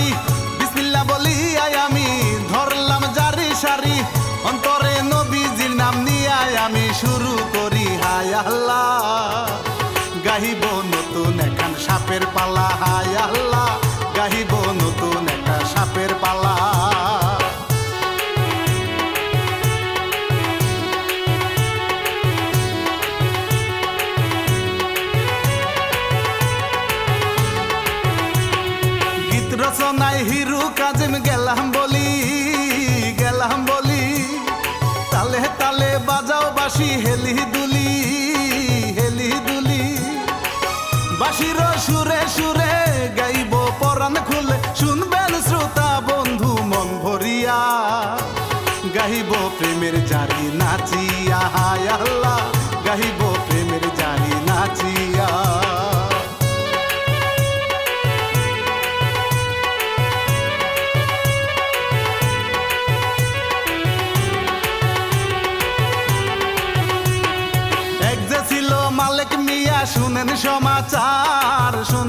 বাড়ি বিসমিল্লা বলি, আয় আমি, ধরলাম জারি সারি। অন্তরে নবীজির নাম নিয়ে আমি, শুরু করি, হায় আল্লাহ। গাহিব নতুন এখান সাপের পালা। তালে বাজাও বাসি হেলি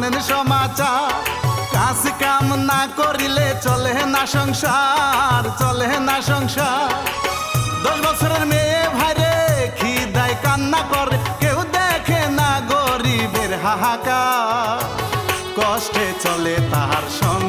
শুনেন সমাচার, কাজ কাম না করিলে চলে না সংসার, চলে না সংসার। দশ বছরের মেয়ে ভাইরে খিদায় কান্না করে, কেউ দেখে না গরিবের হাহাকার। কষ্টে চলে তাহার সংসার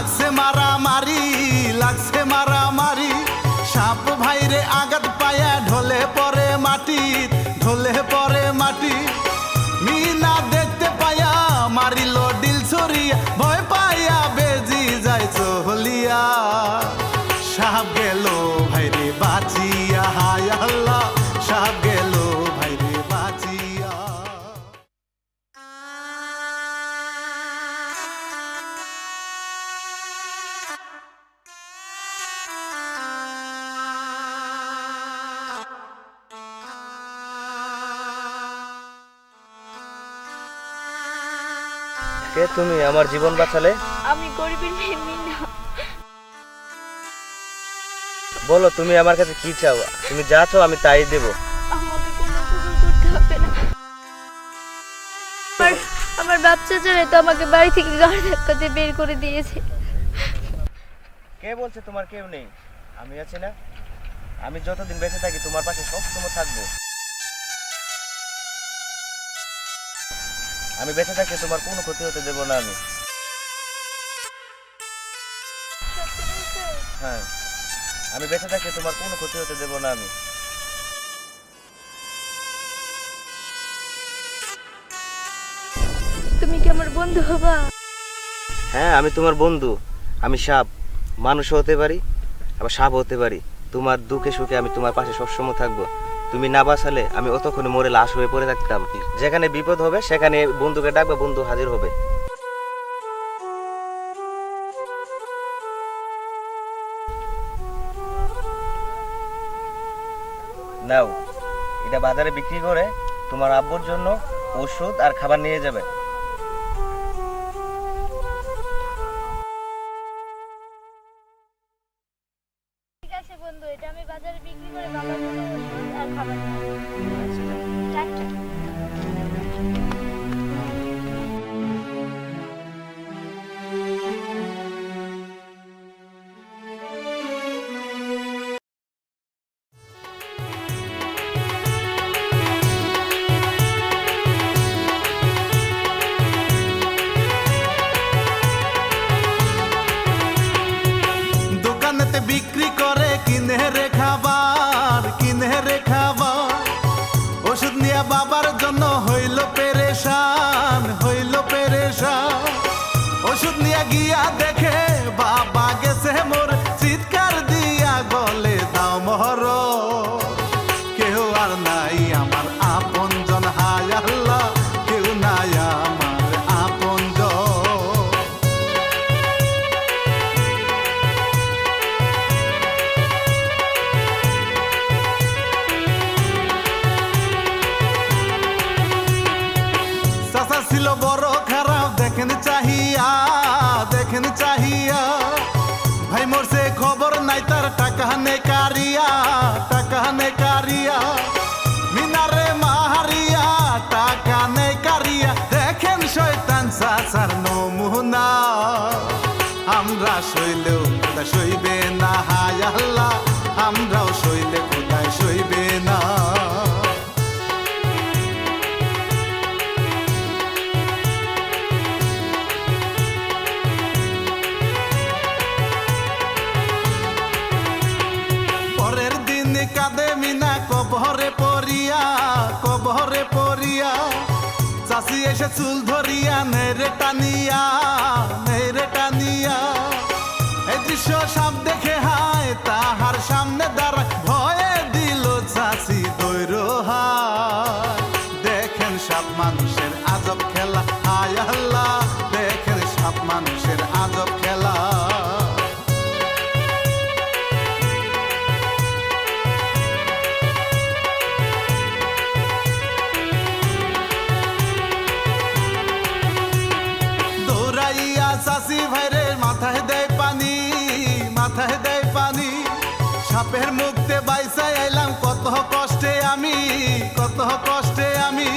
লাগছে মারামারি লাগছে মারামারি। সাপ ভাইরে আঘাত পায়া ঢলে পরে মাটি, ঢলে পরে মাটি। মিনা দেখতে পায়া মারিল ডিল ছড়িয়া, ভয় পায়া বেজি যায় চহলিয়া সাপ গেল ভাইরে বাঁচিয়া, হায় আল্লাহ। সাপ গেল কে তুমি আমার জীবন বাঁচালে? আমি গরিবের মেয়ে মিনা। বলো তুমি আমার কাছে কি চাও? তুমি যা চাও আমি তাই দেব। আমাকে কোনো উপকার করতে হবে না। আমার আমার বাচ্চা ছেলে তো আমাকে বাড়ি থেকে গাড়ি ধাক্কাতে বের করে দিয়েছে। কে বলছে তোমার কেউ নেই? আমি আছি না। আমি যতদিন বেঁচে থাকি তোমার পাশে সবসময় থাকব। আমি বেঁচে থাকি তোমার কোনো ক্ষতি হতে দেবো না আমি। হ্যাঁ আমি বেঁচে থাকি তোমার কোনো ক্ষতি হতে দেবো না আমি। তুমি কি আমার বন্ধু হবা? হ্যাঁ আমি তোমার বন্ধু। আমি সাপ। মানুষও হতে পারি আবার সাপ হতে পারি। তোমার দুঃখে সুখে আমি তোমার পাশে সবসময় থাকব। তুমি না বাঁচালে আমি অতক্ষণ মরে লাশ হয়ে পড়ে থাকতাম। যেখানে বিপদ হবে, সেখানে বন্ধুকে ডাকবে, বন্ধু হাজির হবে। নাও, এটা বাজারে বিক্রি করে তোমার আব্বুর জন্য ওষুধ আর খাবার নিয়ে যাবে। टकहने कारिया टकहने कारिया এসে চুল ধরিয়া নেরে টানিয়া নেরে টানিয়া। এই দৃশ্য সব দেখে কষ্ট কষ্টে আমি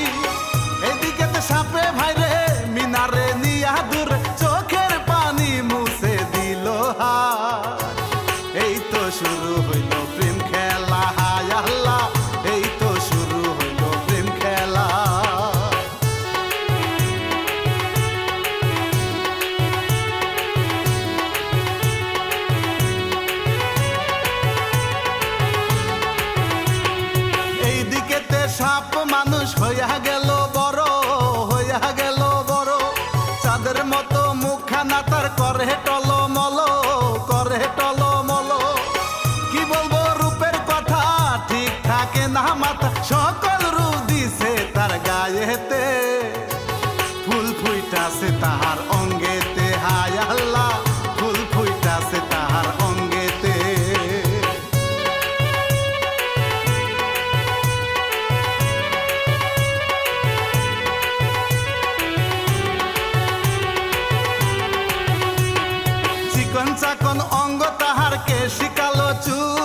করে মল কি বলব রূপের কথা ঠিক সকল রূপ দিছে তার গায়েতে। আমাকে শিকালো চুল